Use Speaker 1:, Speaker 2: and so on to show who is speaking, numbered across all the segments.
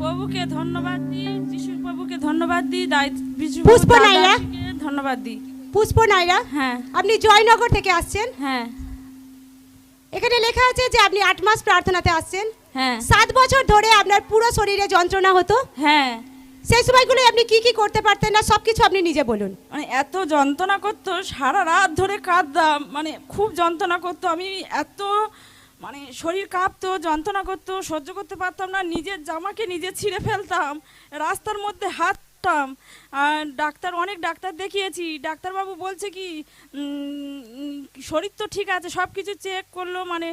Speaker 1: প্রভুকে ধন্যবাদ দিই যিশু প্রভুকে ধন্যবাদ দিই
Speaker 2: পুষ্প?
Speaker 1: দাদাকে ধন্যবাদ দিই।
Speaker 2: পুষ্প নাইরা
Speaker 1: হ্যাঁ।
Speaker 2: আপনি জয়নগর থেকে আসছেন?
Speaker 1: হ্যাঁ।
Speaker 2: এখানে লেখা আছে যে আপনি আট মাস প্রার্থনাতে আসছেন।
Speaker 1: হ্যাঁ।
Speaker 2: সাত বছর ধরে আপনার পুরো শরীরে যন্ত্রণা হতো।
Speaker 1: হ্যাঁ।
Speaker 2: সেই সময়গুলো আপনি কি কি করতে পারতেন না সবকিছু আপনি নিজে বলুন।
Speaker 1: মানে এত যন্ত্রণা করতো সারা রাত ধরে কাঁদতাম মানে খুব যন্ত্রণা করতো। আমি এত মানে শরীর কাঁপতো যন্ত্রণা করতো সহ্য করতে পারতাম না নিজের জামাকে নিজে ছিঁড়ে ফেলতাম রাস্তার মধ্যে হাঁটতাম আর ডাক্তার অনেক ডাক্তার দেখিয়েছি ডাক্তারবাবু বলছে কি শরীর তো ঠিক আছে সব কিছু চেক করল মানে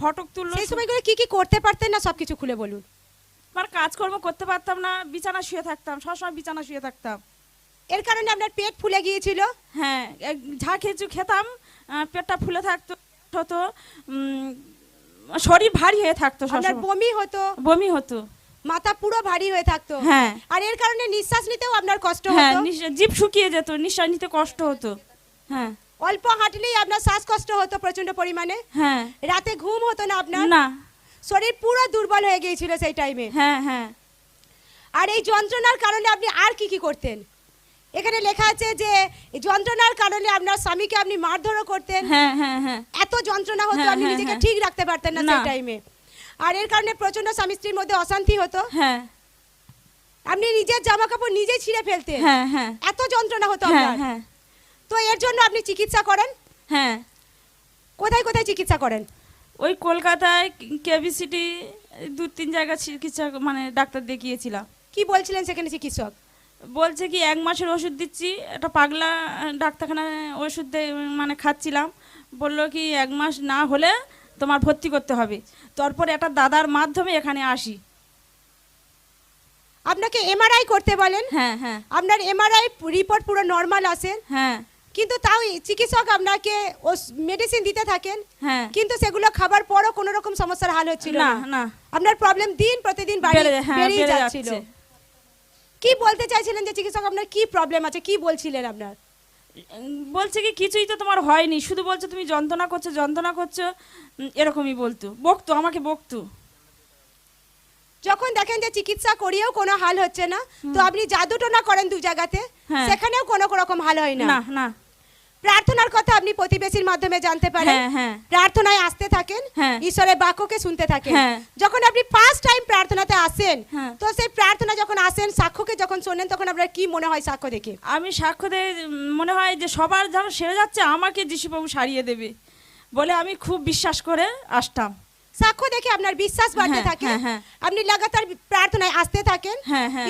Speaker 1: ফটক তুললো
Speaker 2: সেই সময়গুলো কি কি করতে পারতেন না সবকিছু খুলে বলুন?
Speaker 1: আমার কাজকর্ম করতে পারতাম না বিছানা শুয়ে থাকতাম সবসময় বিছানা শুয়ে থাকতাম।
Speaker 2: এর কারণে আপনার পেট ফুলে গিয়েছিল?
Speaker 1: হ্যাঁ যা খেয়েছু খেতাম পেটটা ফুলে থাকতো। হতো শরীর ভারী হয়ে থাকতো
Speaker 2: আপনার বমি হতো?
Speaker 1: বমি হতো।
Speaker 2: মাথা পুরো ভারী হয়ে থাকতো?
Speaker 1: হ্যাঁ।
Speaker 2: আর এর কারণে নিঃশ্বাস নিতেও আপনার কষ্ট
Speaker 1: হ্যাঁ
Speaker 2: হতো?
Speaker 1: জিভ শুকিয়ে যেত নিঃশ্বাস নিতে কষ্ট হতো। হ্যাঁ।
Speaker 2: অল্প হাঁটলেই আপনার শ্বাসকষ্ট হতো প্রচণ্ড পরিমাণে?
Speaker 1: হ্যাঁ।
Speaker 2: রাতে ঘুম হতো না আপনার?
Speaker 1: না।
Speaker 2: শরীর পুরো দুর্বল হয়ে গিয়েছিল সেই টাইমে
Speaker 1: হ্যাঁ হ্যাঁ।
Speaker 2: আর এই যন্ত্রণার কারণে আপনি আর কি কি করতেন? এখানে লেখা আছে যে যন্ত্রণার কারণে আপনার স্বামীকে আপনি মারধরও করতেন।
Speaker 1: হ্যাঁ হ্যাঁ হ্যাঁ।
Speaker 2: এত যন্ত্রণা হতো আপনি নিজেকে। ঠিক রাখতে পারতেন না সেই টাইমে আর এর কারণে প্রচণ্ড স্বামী স্ত্রীর মধ্যে অশান্তি হতো।
Speaker 1: হ্যাঁ।
Speaker 2: আপনি নিজের জামা কাপড় নিজেই ছিঁড়ে ফেলতেন।
Speaker 1: হ্যাঁ হ্যাঁ।
Speaker 2: এত যন্ত্রণা হতো আপনার।
Speaker 1: হ্যাঁ।
Speaker 2: তো এর জন্য আপনি চিকিৎসা করেন?
Speaker 1: হ্যাঁ।
Speaker 2: কোথায় কোথায় চিকিৎসা করেন?
Speaker 1: ওই কলকাতায় কেবিসিটি দু তিন জায়গা চিকিৎসা মানে ডাক্তার দেখিয়েছিলাম।
Speaker 2: কি বলছিলেন সেখানে চিকিৎসক?
Speaker 1: বলছে কি এক মাসের ওষুধ দিচ্ছি একটা পাগলা ডাক্তারখানায় ওষুধ মানে খাচ্ছিলাম। বলল কি এক মাস না হলে তোমার ভর্তি করতে হবে। তারপর একটা দাদার মাধ্যমে এখানে আসি।
Speaker 2: আপনাকে এমআরআই করতে বলেন?
Speaker 1: হ্যাঁ হ্যাঁ।
Speaker 2: আপনার এমআরআই রিপোর্ট পুরো নর্মাল আসে
Speaker 1: হ্যাঁ।
Speaker 2: কিন্তু তাও চিকিৎসক আপনাকে মেডিসিন দিতে থাকেন।
Speaker 1: হ্যাঁ।
Speaker 2: কিন্তু সেগুলো খাবার পরও কোনো রকম সমস্যার হাল হচ্ছিল
Speaker 1: না
Speaker 2: না। আপনার প্রবলেম দিন প্রতিদিন বাড়ি
Speaker 1: বেড়ে- হ্যাঁ, বেড়ে
Speaker 2: যাচ্ছিল।
Speaker 1: যাচ্ছে।
Speaker 2: কি বলতে চাইছিলেন যে চিকিৎসক আপনার কি প্রবলেম আছে? কি বলছিলেন আপনার?
Speaker 1: বলছে কি কিছুই তো তোমার হয়নি। শুধু বলছে তুমি যন্ত্রণা করছ যন্ত্রণা করছ। এরকমই বলতো। বকতো আমাকে বকতো।
Speaker 2: যখন দেখেন যে চিকিৎসা করিয়েও কোনো হাল হচ্ছে না তো আপনি জাদুটোনা করেন দু জায়গাতে
Speaker 1: হ্যাঁ।
Speaker 2: সেখানেও কোনো রকম হাল হয় না।
Speaker 1: না না।
Speaker 2: প্রার্থনার কথা আপনি প্রতিবেশীর মাধ্যমে জানতে পারেন
Speaker 1: হ্যাঁ হ্যাঁ
Speaker 2: প্রার্থনায় আসতে থাকেন
Speaker 1: হ্যাঁ।
Speaker 2: ঈশ্বরের বাক্যকে শুনতে থাকেন। যখন আপনি ফার্স্ট টাইম প্রার্থনাতে আসেন। তো সেই প্রার্থনা যখন আসেন সাক্ষ্যকে যখন শোনেন তখন আপনার কি মনে হয় সাক্ষ্য দেখে
Speaker 1: আমি সাক্ষ্য দেখে মনে হয় যে সবার যখন সেরে যাচ্ছে আমাকে যিশুবাবু সারিয়ে দেবে বলে আমি খুব বিশ্বাস করে আসতাম
Speaker 2: সাক্ষ্য দেখে আপনার বিশ্বাস বাড়তে
Speaker 1: হ্যাঁ,
Speaker 2: থাকে
Speaker 1: হ্যাঁ, হ্যাঁ।
Speaker 2: আপনি লাগাতার প্রার্থনায় আসতে থাকেন।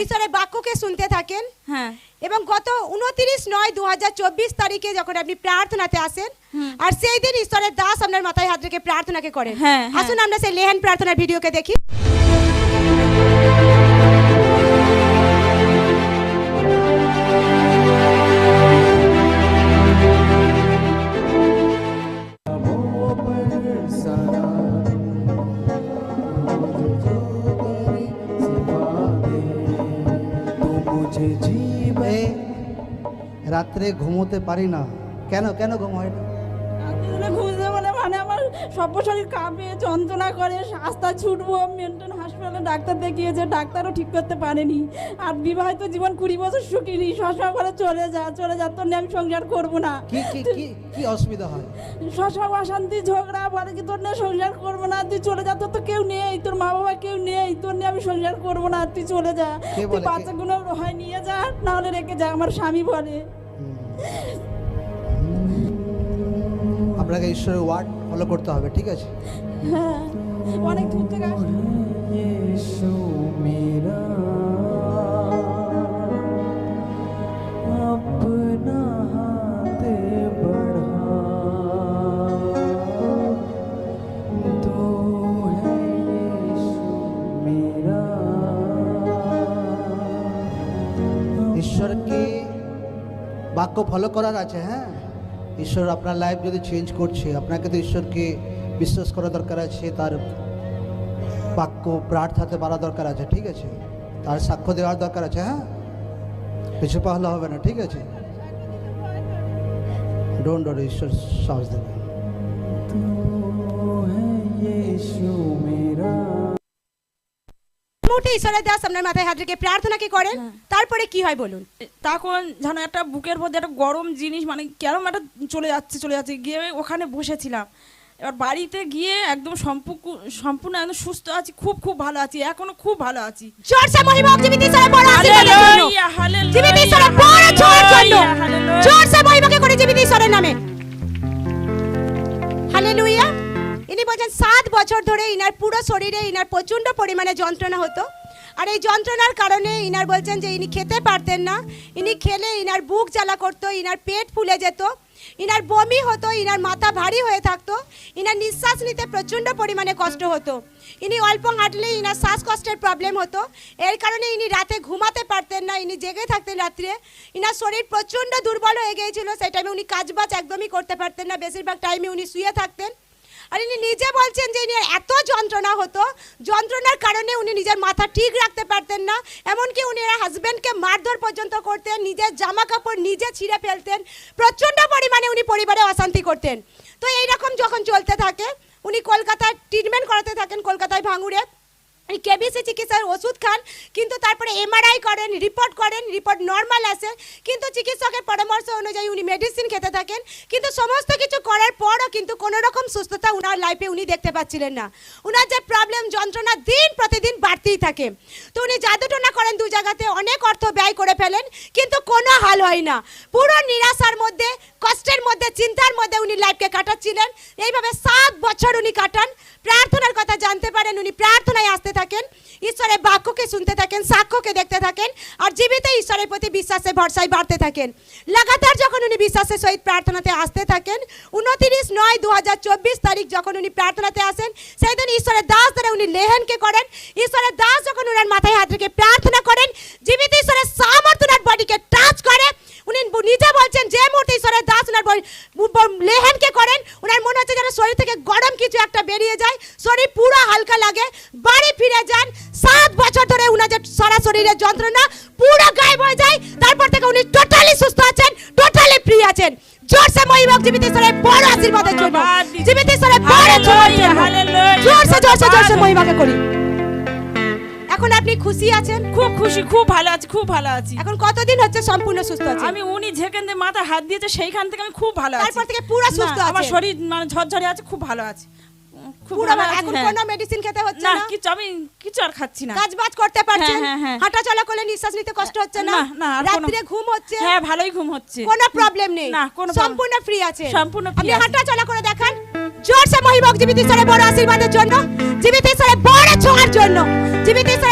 Speaker 2: ঈশ্বরের বাক্যকে শুনতে থাকেন এবং গত উনত্রিশ নয় দু তারিখে যখন আপনি প্রার্থনাতে আসেন আর সেই দিন ঈশ্বরের দাস আপনার মাথায় হাত রেখে প্রার্থনাকে করেন। আসুন আমরা সেই লেহেন প্রার্থনার ভিডিওকে দেখি
Speaker 3: রাত্রে ঘুমোতে পারি না। কেন কেন ঘুম হয় না?
Speaker 1: ঘুমোতে মানে মানে আমার সব শরীর কাঁপে যন্ত্রণা করে রাস্তা ছুটবো মেন্টেন হাসপাতালে ডাক্তার দেখিয়েছে ডাক্তারও ঠিক করতে পারেনি। আর বিবাহিত জীবন কুড়ি বছর সুখিনি সবসময় করে চলে যা চলে যা তোর নিয়ে আমি সংসার করব না।
Speaker 3: কি অসুবিধা হয়?
Speaker 1: সবসময় অশান্তি ঝগড়া বলে কি তোর নিয়ে সংসার করব না তুই চলে যা তোর তো কেউ নেই তোর মা বাবা কেউ নেই তোর নিয়ে আমি সংসার করব না তুই চলে যা। তুই? বাচ্চাগুলো হয় নিয়ে যা না হলে রেখে যা আমার স্বামী বলে।
Speaker 3: আপনাকে ঈশ্বরের ওয়ার্ড ফলো করতে হবে ঠিক আছে
Speaker 1: হ্যাঁ অনেক দূর থেকে আসে।
Speaker 4: यीशु मेरा अपना हाथ बढ़ा तो है यीशु मेरा
Speaker 3: ঈশ্বরকে বাক্য ফলো করার আছে হ্যাঁ? ঈশ্বর আপনার লাইফ যদি চেঞ্জ করছে, আপনাকে তো ঈশ্বরকে বিশ্বাস করা দরকার আছে, তার বাক্য, প্রার্থাতে বাড়া দরকার আছে, ঠিক আছে? তার সাক্ষ্য দেওয়ার দরকার আছে হ্যাঁ? কিছু পাহলে হবে না, ঠিক আছে? ডোন্ট ডোন্ট ঈশ্বর সাহস দেবে
Speaker 2: মুহূর্তে ঈশ্বরের দাস আপনার মাথায় হাত রেখে প্রার্থনা কি করেন?
Speaker 1: হ্যাঁ।
Speaker 2: তারপরে কি হয় বলুন?
Speaker 1: তখন যেন একটা বুকের মধ্যে একটা গরম জিনিস মানে কেরম একটা চলে যাচ্ছে চলে যাচ্ছে। গিয়ে ওখানে বসেছিলাম। এবার বাড়িতে গিয়ে একদম সম্পূর্ণ সম্পূর্ণ একদম সুস্থ আছি খুব খুব ভালো আছি এখনও খুব ভালো আছি।
Speaker 2: জোরসে মহিমা জীবিত ঈশ্বরের বড় আশীর্বাদের জন্য।
Speaker 1: হালেলুয়া, হালেলুয়া,
Speaker 2: জীবিত ঈশ্বরের বড় ছোঁয়ার জন্য।
Speaker 1: Hallelujah, hallelujah.
Speaker 2: জোরসে মহিমাকে করে জীবিত ঈশ্বরের নামে। হালেলুয়া। ইনি বলছেন সাত বছর ধরে ইনার পুরো শরীরে ইনার প্রচণ্ড পরিমাণে যন্ত্রণা হতো। আর এই যন্ত্রণার কারণে ইনার বলছেন যে ইনি খেতে পারতেন না। ইনি খেলে ইনার বুক জ্বালা করতো, ইনার পেট ফুলে যেত, ইনার বমি হতো, ইনার মাথা ভারী হয়ে থাকতো, ইনার নিঃশ্বাস নিতে প্রচণ্ড পরিমাণে কষ্ট হতো। ইনি অল্প হাঁটলে ইনার শ্বাসকষ্টের প্রবলেম হতো। এর কারণে ইনি রাতে ঘুমাতে পারতেন না, ইনি জেগে থাকতেন রাত্রে। ইনার শরীর প্রচণ্ড দুর্বল হয়ে গিয়েছিল, সেই টাইমে উনি কাজবাজ একদমই করতে পারতেন না। বেশিরভাগ টাইমে উনি শুয়ে থাকতেন। আর ইনি নিজে বলছেন যে এত যন্ত্রণা হতো, যন্ত্রণার কারণে উনি নিজের মাথা ঠিক রাখতে পারতেন না। এমনকি উনি হাজব্যান্ডকে মারধর পর্যন্ত করতেন, নিজের জামা কাপড় নিজে ছিঁড়ে ফেলতেন, প্রচণ্ড পরিমাণে উনি পরিবারে অশান্তি করতেন। তো এইরকম যখন চলতে থাকে, উনি কলকাতায় ট্রিটমেন্ট করাতে থাকেন কলকাতায় ভাঙুরে কেবিসি চিকিৎসার ওষুধ খান, কিন্তু তারপরে এমআরআই করেন রিপোর্ট করেন রিপোর্ট নর্মাল আসে। কিন্তু চিকিৎসকের পরামর্শ অনুযায়ী উনি মেডিসিন খেতে থাকেন। কিন্তু সমস্ত কিছু করার পরও কিন্তু কোনো রকম সুস্থতা উনার লাইফে উনি দেখতে পাচ্ছিলেন না। উনার যে প্রবলেম যন্ত্রণা দিন প্রতিদিন বাড়তেই থাকে। তো উনি জাদুটোনা করেন দু জায়গাতে, অনেক অর্থ ব্যয় করে ফেলেন, কিন্তু কোনো হাল হয় না। পুরো নিরাশার মধ্যে, কষ্টের মধ্যে, চিন্তার মধ্যে উনি লাইফকে কাটাচ্ছিলেন। এইভাবে সাত বছর উনি কাটান। প্রার্থনার কথা জানতে পারেন, উনি প্রার্থনায় আসতে থাকেন, ঈশ্বরের বাক্যকে শুনতে থাকেন, সাক্ষ্যকে দেখতে থাকেন, আর জীবিত ঈশ্বরের প্রতি বিশ্বাসে ভরসায় বাড়তে থাকেন। লাগাতার যখন উনি বিশ্বাসের সহিত প্রার্থনাতে আসতে থাকেন, উনতিরিশ নয় দু তারিখ যখন উনি প্রার্থনাতে আসেন, সেই দিন ঈশ্বরের দাস দ্বারা উনি লেহেনকে করেন। ঈশ্বরের দাস যখন ওনার মাথায় হাত রেখে প্রার্থনা করেন, জীবিত ঈশ্বরের সামর্থ্য বডিকে টাচ করে, উনি নিজে বলছেন, যে মুহূর্তে ঈশ্বরের দাস ব- লেহেনকে করেন ওনার মনে হচ্ছে যেন শরীর থেকে গরম কিছু একটা বেরিয়ে যায় শরীর পুরো হালকা লাগে বাড়ি ফিরে যান সাত বছর ধরে উনার যে সারা শরীরের যন্ত্রণা পুরো গায়েব হয়ে যায় তারপর থেকে উনি টোটালি সুস্থ আছেন টোটালি ফ্রি আছেন। জোরসে মহিমক জীবিত ঈশ্বরের বড় আশীর্বাদের জন্য
Speaker 1: ধন্যবাদ।
Speaker 2: জীবিত ঈশ্বরের বড় জোরসে জোরসে জোরসে। মহিমাকে করি। এখন আপনি খুশি আছেন?
Speaker 1: খুব খুশি খুব ভালো আছি খুব ভালো আছি।
Speaker 2: এখন কতদিন হচ্ছে সম্পূর্ণ সুস্থ আছেন?
Speaker 1: আমি উনি যেখান থেকে মাথায় হাত দিয়েছে সেইখান থেকে আমি খুব ভালো আছি।
Speaker 2: তারপর থেকে পুরো সুস্থ
Speaker 1: না, আমার শরীর মানে ঝরঝরে আছে খুব ভালো আছে।
Speaker 2: পুরো
Speaker 1: ভালো
Speaker 2: ভালো।
Speaker 1: আছি,
Speaker 2: এখন। কোনো মেডিসিন খেতে হচ্ছে
Speaker 1: না
Speaker 2: না?
Speaker 1: কিছু আমি কিছু আর খাচ্ছি না।
Speaker 2: কাজ বাজ করতে পারছেন। হাঁটা চলা করলে নিঃশ্বাস নিতে কষ্ট হচ্ছে না?
Speaker 1: না, না, আর কোনো-
Speaker 2: রাত্রে ঘুম হচ্ছে?
Speaker 1: হ্যাঁ ভালোই ঘুম হচ্ছে।
Speaker 2: কোনো প্রবলেম নেই।
Speaker 1: না, কোনো
Speaker 2: সম্পূর্ণ ফ্রি আছে
Speaker 1: সম্পূর্ণ
Speaker 2: আপনি হাঁটা চলা করে দেখান। জোরসে মহিমক জীবিত ঈশ্বরের বড় আশীর্বাদের জন্য জীবিত ঈশ্বরের বড় ছোঁয়ার জন্য জীবিত ঈশ্বরের সামর্থ্য স্পর্শ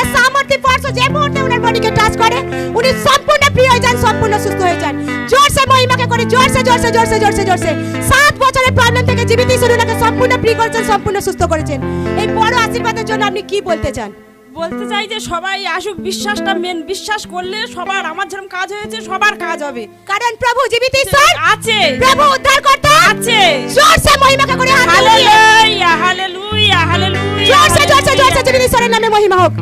Speaker 2: যে মুহূর্তে ওনার বডিকে টাচ করে উনি সম্পূর্ণ ফ্রি হয়ে যান সম্পূর্ণ সুস্থ হয়ে যান। জোরসে মহিমাকে করে জোরসে জোরসে জোরসে জোরসে জোরসে। সাত বছরের প্রবলেম থেকে জীবিত ঈশ্বর ওনাকে সম্পূর্ণ ফ্রি করেছেন সম্পূর্ণ সুস্থ করেছেন। এই বড় আশীর্বাদের জন্য আপনি কি বলতে চান?
Speaker 1: বলতে চাই যে সবাই আসুক বিশ্বাসটা মেন বিশ্বাস করলে সবার আমার যেরকম কাজ হয়েছে সবার কাজ হবে।
Speaker 2: কারণ প্রভু জীবিত ঈশ্বর
Speaker 1: আছে।
Speaker 2: প্রভু উদ্ধার করতে
Speaker 1: আছে।
Speaker 2: জোরসে মহিমাকে করে
Speaker 1: হালেলুয়া হালেলুয়া হালেলুয়া।
Speaker 2: জোরসে জোরসে জোরসে জীবিত ঈশ্বরের নামে মহিমা হোক।